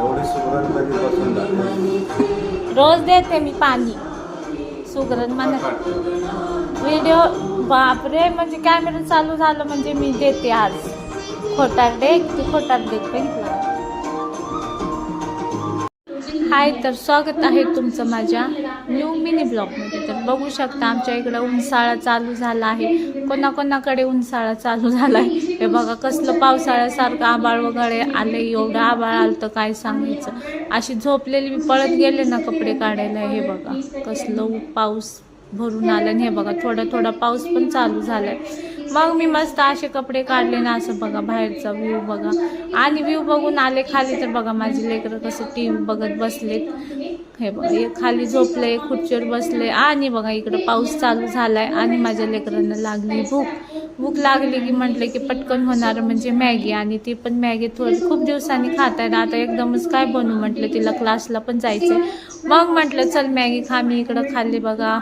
एवढी सुगरण कधीपासून रोज देते मी पाणी. सुगरण म्हणत व्हिडिओ बापरे म्हणजे कॅमेरा चालू झालं म्हणजे मी देते आज. खोटार डेक ती खोटार डेक हाय तर स्वागत आहे तुमचं माझ्या न्यू मिनी ब्लॉगमध्ये तर बघू शकता आमच्या इकडं उन्हाळा चालू झाला आहे. कोणाकोणाकडे उन्हाळा चालू झाला आहे हे बघा कसलं पावसाळ्यासारखं आबाळ वगैरे आलं एवढं आबाळ आलं तर काय सांगायचं? अशी झोपलेली मी पळत गेले ना कपडे काढायला हे बघा. कसलं पाऊस भरून आलं. आणि हे बघा थोडा थोडा पाऊस पण चालू झालाय. मग मी मस्त असे कपडे काढले ना असं बघा बाहेरचा व्ह्यू बघा. आणि व्ह्यू बघून आले खाली तर बघा माझे लेकरं कसं टी व्ही बघत बसलेत. हे बघा एक खाली झोपले खुर्चीवर बसले. आणि बघा इकडं पाऊस चालू झालाय आणि माझ्या लेकरांना लागली भूक. भूक लागली की म्हटलं की पटकन होणार म्हणजे मॅगी. आणि ती पण मॅगी थोडी खूप दिवसांनी खात आहेत आता एकदमच काय बनवू म्हटलं तिला क्लासला पण जायचं मग म्हटलं चल मॅगी खा मी इकडं खाल्ली बघा.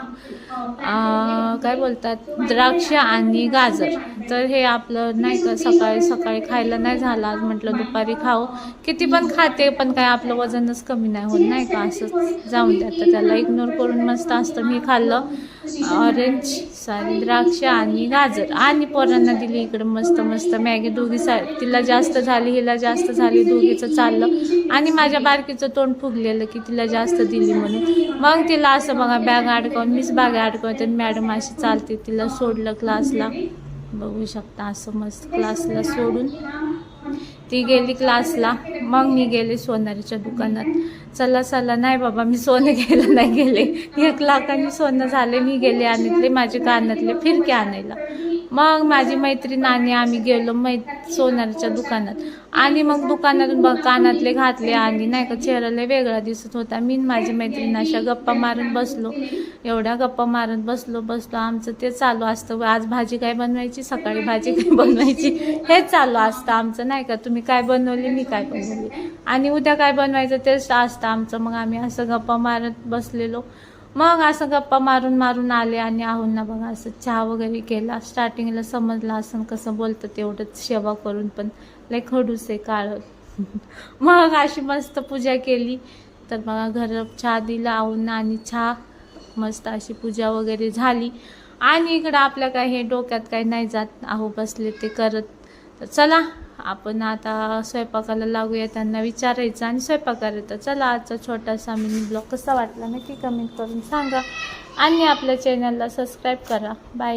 काय बोलतात? द्राक्ष आणि गाजर. तर हे आपलं नाही का सकाळी सकाळी खायला नाही झालं. आज म्हटलं दुपारी खाऊ. किती पण खाते पण काय आपलं वजनच कमी नाही होत नाही का? असंच जाऊन द्या. तर त्याला इग्नोर करून मस्त असतं. मी खाल्लं ऑरेंज सॉरी द्राक्ष आणि गाजर. आणि पोरांना दिली इकडं मस्त मस्त मॅगी दोघी सा तिला जास्त झाली हिला जास्त झाली दोघीचं चाललं. आणि माझ्या बारकीचं तोंड फुगलेलं की तिला जास्त दिली म्हणून. मग तिला असं बघा बॅग अडकवून मीच बॅग अडकवते आणि मॅडम अशी चालते. तिला सोडलं क्लासला बघू शकता असं मस्त क्लासला सोडून. ती गेली क्लासला मग मी गेले सोनारीच्या दुकानात. चला चला. नाही बाबा मी सोनं घ्यायला नाही गेले. एक लाखांनी सोनं झाले मी गेले आणितले माझे कानातले फिरके आणायला. मग माझी मैत्रीण आणि आम्ही गेलो मै सोनारीच्या दुकानात. आणि मग दुकानातून बघ कानातले घातले आणि नाही का चेहऱ्याला वेगळा दिसत होता. मी माझ्या माझी मैत्रीण अशा गप्पा मारून बसलो. एवढ्या गप्पा मारत बसलो बसलो. आमचं ते चालू असतं. आज भाजी काय बनवायची? सकाळी भाजी काय बनवायची? हेच चालू असतं आमचं नाही का? तुम्ही काय बनवली? मी काय बनवली? आणि उद्या काय बनवायचं? तेच असतं आमचं. मग आम्ही असं गप्पा मारत बसलेलो. मग असं गप्पा मारून मारून आले आणि आहोंना बघा असं चहा वगैरे केला. स्टार्टिंगला समजलं असं कसं बोलतं तेवढंच सेवा करून पण लय खडूस आहे काळ. मग अशी मस्त पूजा केली. तर बघा घर चहा दिला आहोंना आणि चहा मस्त अशी पूजा वगैरे झाली. आणि इकडं आपल्या काय हे डोक्यात काही नाही जात. आहो बसले ते करत. तर चला आपण आता स्वयंपाकाला लागूया त्यांना विचारायचं आणि स्वयंपाक करायचा चला आजचा छोटासा मिनी ब्लॉग कसा वाटला नक्की कमेंट करून सांगा. आणि आपल्या चॅनलला सबस्क्राईब करा. बाय